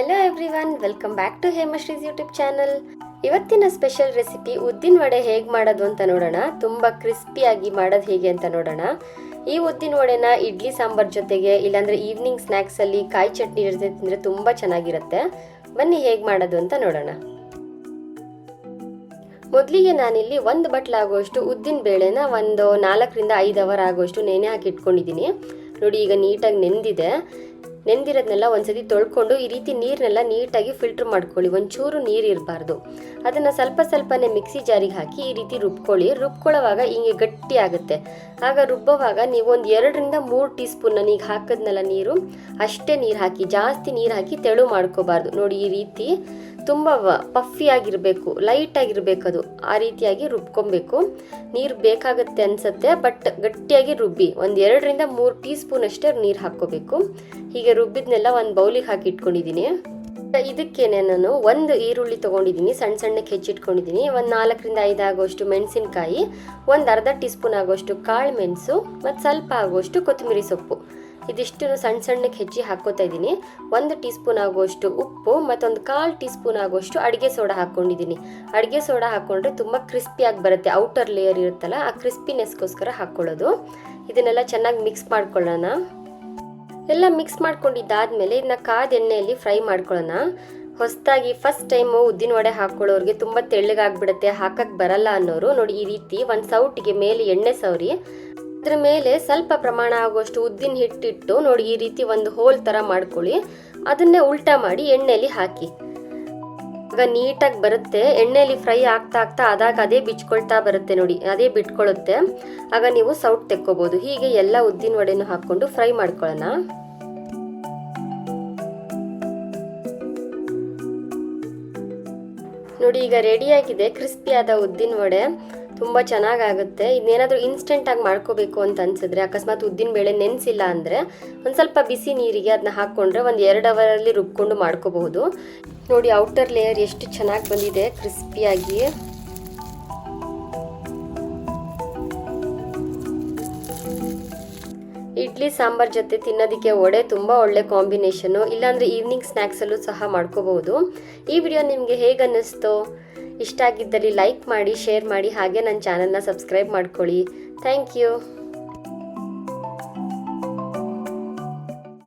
Hello everyone welcome back to Hemashri's YouTube channel ಇವತ್ತಿನ special recipe ಉದ್ದಿನ ವಡೆ ಹೇಗೆ ಮಾಡೋದು ಅಂತ ನೋಡೋಣ. ತುಂಬ ಕ್ರಿಸ್ಪಿಯಾಗಿ ಮಾಡೋದು ಹೇಗೆ ಅಂತ ನೋಡೋಣ. ಈ ಉದ್ದಿನ ವಡೆನ ಇಡ್ಲಿ ಸಾಂಬಾರ್ ಜೊತೆಗೆ, ಇಲ್ಲಾಂದ್ರೆ ಈವ್ನಿಂಗ್ ಸ್ನ್ಯಾಕ್ಸಲ್ಲಿ ಕಾಯಿ ಚಟ್ನಿ ಜೊತೆ ತಿಂದರೆ ತುಂಬ ಚೆನ್ನಾಗಿರುತ್ತೆ. ಬನ್ನಿ ಹೇಗೆ ಮಾಡೋದು ಅಂತ ನೋಡೋಣ. ಮೊದಲಿಗೆ ನಾನಿಲ್ಲಿ ಒಂದು ಬಟ್ಲಾಗುವಷ್ಟು ಉದ್ದಿನ ಬೇಳೆನ ಒಂದು ನಾಲ್ಕರಿಂದ ಐದು ಅವರ್ ಆಗುವಷ್ಟು ನೆನೆ ಹಾಕಿ ಇಟ್ಕೊಂಡಿದ್ದೀನಿ. ನೋಡಿ ಈಗ ನೀಟಾಗಿ ನೆಂದಿದೆ. ನೆಂದಿರೋದನ್ನೆಲ್ಲ ಒಂದ್ಸತಿ ತೊಳ್ಕೊಂಡು ಈ ರೀತಿ ನೀರನ್ನೆಲ್ಲ ನೀಟಾಗಿ ಫಿಲ್ಟರ್ ಮಾಡ್ಕೊಳ್ಳಿ. ಒಂಚೂರು ನೀರು ಇರಬಾರ್ದು. ಅದನ್ನು ಸ್ವಲ್ಪ ಸ್ವಲ್ಪನೇ ಮಿಕ್ಸಿ ಜಾರಿಗೆ ಹಾಕಿ ಈ ರೀತಿ ರುಬ್ಕೊಳ್ಳಿ. ರುಬ್ಕೊಳ್ಳೋವಾಗ ಹಿಂಗೆ ಗಟ್ಟಿ ಆಗುತ್ತೆ. ಆಗ ರುಬ್ಬೋವಾಗ ನೀವು ಒಂದು ಎರಡರಿಂದ ಮೂರು ಟೀ ಸ್ಪೂನ್ ಈಗ ಹಾಕಿದ್ನೆಲ್ಲ ನೀರು, ಅಷ್ಟೇ ನೀರು ಹಾಕಿ, ಜಾಸ್ತಿ ನೀರು ಹಾಕಿ ತೆಳು ಮಾಡ್ಕೋಬಾರ್ದು. ನೋಡಿ ಈ ರೀತಿ ತುಂಬ ಪಫಿ ಆಗಿರಬೇಕು ಲೈಟ್ ಆಗಿರಬೇಕು ಅದು. ಆ ರೀತಿಯಾಗಿ ರುಬ್ಕೊಬೇಕು. ನೀರು ಬೇಕಾಗುತ್ತೆ ಅನ್ಸುತ್ತೆ ಬಟ್ ಗಟ್ಟಿಯಾಗಿ ರುಬ್ಬಿ. ಒಂದು ಎರಡರಿಂದ ಮೂರು ಟೀ ಸ್ಪೂನ್ ಅಷ್ಟೇ ನೀರು ಹಾಕ್ಕೋಬೇಕು. ಹೀಗೆ ರುಬ್ಬಿದ್ನೆಲ್ಲ ಒಂದು ಬೌಲಿಗೆ ಹಾಕಿ ಇಟ್ಕೊಂಡಿದ್ದೀನಿ ಇದಕ್ಕೇನೆ ನಾನು ಒಂದು ಈರುಳ್ಳಿ ತೊಗೊಂಡಿದ್ದೀನಿ ಸಣ್ಣ ಸಣ್ಣಕ್ಕೆ ಹೆಚ್ಚಿಟ್ಕೊಂಡಿದ್ದೀನಿ ಒಂದು ನಾಲ್ಕರಿಂದ ಐದು ಆಗೋಷ್ಟು ಮೆಣಸಿನಕಾಯಿ, ಒಂದು ಅರ್ಧ ಟೀ ಸ್ಪೂನ್ ಆಗೋಷ್ಟು ಕಾಳು ಮೆಣಸು, ಮತ್ತು ಸ್ವಲ್ಪ ಆಗೋಷ್ಟು ಕೊತ್ತಂಬರಿ ಸೊಪ್ಪು. ಇದಿಷ್ಟು ಸಣ್ಣ ಸಣ್ಣಕ್ಕೆ ಹೆಚ್ಚಿ ಹಾಕೋತಾ ಇದ್ದೀನಿ. ಒಂದು ಟೀ ಸ್ಪೂನ್ ಆಗುವಷ್ಟು ಉಪ್ಪು ಮತ್ತೊಂದು ಕಾಲು ಟೀ ಸ್ಪೂನ್ ಆಗುವಷ್ಟು ಅಡುಗೆ ಸೋಡಾ ಹಾಕ್ಕೊಂಡಿದ್ದೀನಿ. ಅಡುಗೆ ಸೋಡಾ ಹಾಕ್ಕೊಂಡ್ರೆ ತುಂಬ ಕ್ರಿಸ್ಪಿಯಾಗಿ ಬರುತ್ತೆ. ಔಟರ್ ಲೇಯರ್ ಇರುತ್ತಲ್ಲ, ಆ ಕ್ರಿಸ್ಪಿನೆಸ್ಗೋಸ್ಕರ ಹಾಕ್ಕೊಳ್ಳೋದು. ಇದನ್ನೆಲ್ಲ ಚೆನ್ನಾಗಿ ಮಿಕ್ಸ್ ಮಾಡ್ಕೊಳ್ಳೋಣ. ಎಲ್ಲ ಮಿಕ್ಸ್ ಮಾಡ್ಕೊಂಡಿದ್ದಾದಮೇಲೆ ಇದನ್ನ ಕಾದ ಎಣ್ಣೆಯಲ್ಲಿ ಫ್ರೈ ಮಾಡ್ಕೊಳ್ಳೋಣ. ಹೊಸದಾಗಿ ಫಸ್ಟ್ ಟೈಮು ಉದ್ದಿನ ವಡೆ ಹಾಕ್ಕೊಳ್ಳೋರಿಗೆ ತುಂಬ ತೆಳ್ಳಗಾಗ್ಬಿಡುತ್ತೆ ಹಾಕಕ್ಕೆ ಬರಲ್ಲ ಅನ್ನೋರು ನೋಡಿ ಈ ರೀತಿ ಒಂದು ಸೌಟಿಗೆ ಮೇಲೆ ಎಣ್ಣೆ ಸವರಿ. ಅದ್ರ ಮೇಲೆ ಸ್ವಲ್ಪ ಪ್ರಮಾಣ ಆಗುವಷ್ಟು ಉದ್ದಿನ ಹಿಟ್ಟಿಟ್ಟು ನೋಡಿ ಈ ರೀತಿ ಒಂದು ಹೋಲ್ ಥರ ಮಾಡ್ಕೊಳ್ಳಿ. ಅದನ್ನೇ ಉಲ್ಟಾ ಮಾಡಿ ಎಣ್ಣೆಲಿ ಹಾಕಿ. ಆಗ ನೀಟಾಗಿ ಬರುತ್ತೆ. ಎಣ್ಣೆಯಲ್ಲಿ ಫ್ರೈ ಆಗ್ತಾ ಆಗ್ತಾ ಅದಾಗ ಅದೇ ಬಿಚ್ಕೊಳ್ತಾ ಬರುತ್ತೆ ನೋಡಿ. ಅದೇ ಬಿಟ್ಕೊಳ್ಳುತ್ತೆ ಆಗ ನೀವು ಸೌಟ್ ತೆಕ್ಕೋಬಹುದು ಹೀಗೆ ಎಲ್ಲ ಉದ್ದಿನ ವಡೆನೂ ಹಾಕ್ಕೊಂಡು ಫ್ರೈ ಮಾಡ್ಕೊಳ್ಳೋಣ. ನೋಡಿ, ಈಗ ರೆಡಿಯಾಗಿದೆ ಕ್ರಿಸ್ಪಿಯಾದ ಉದ್ದಿನ ವಡೆ. ತುಂಬ ಚೆನ್ನಾಗಾಗುತ್ತೆ. ಇದನ್ನೇನಾದರೂ ಇನ್ಸ್ಟೆಂಟಾಗಿ ಮಾಡ್ಕೋಬೇಕು ಅಂತ ಅನ್ಸಿದ್ರೆ, ಅಕಸ್ಮಾತ್ ಉದ್ದಿನ ಬೇಳೆ ನೆನೆಸಿಲ್ಲ ಅಂದರೆ, ಒಂದು ಸ್ವಲ್ಪ ಬಿಸಿ ನೀರಿಗೆ ಅದನ್ನ ಹಾಕ್ಕೊಂಡ್ರೆ ಒಂದು ಎರಡು ಅವರಲ್ಲಿ ರುಬ್ಕೊಂಡು ಮಾಡ್ಕೋಬಹುದು. ನೋಡಿ ಔಟರ್ ಲೇಯರ್ ಎಷ್ಟು ಚೆನ್ನಾಗಿ ಬಂದಿದೆ ಕ್ರಿಸ್ಪಿಯಾಗಿ ಇಡ್ಲಿ, ಸಾಂಬಾರ್ ಜೊತೆ ತಿನ್ನೋದಕ್ಕೆ ವಡೆ ತುಂಬ ಒಳ್ಳೆ ಕಾಂಬಿನೇಷನು ಇಲ್ಲಾಂದರೆ ಈವ್ನಿಂಗ್ ಸ್ನ್ಯಾಕ್ಸಲ್ಲೂ ಸಹ ಮಾಡ್ಕೋಬಹುದು. ಈ ವಿಡಿಯೋ ನಿಮಗೆ ಹೇಗೆ ಅನ್ನಿಸ್ತೋ ಇಷ್ಟ ಆಗಿದ್ದಲ್ಲಿ ಲೈಕ್ ಮಾಡಿ ಶೇರ್ ಮಾಡಿ ಹಾಗೆ ನನ್ನ ಚಾನಲ್ನ ಸಬ್ಸ್ಕ್ರೈಬ್ ಮಾಡ್ಕೊಳ್ಳಿ. Thank you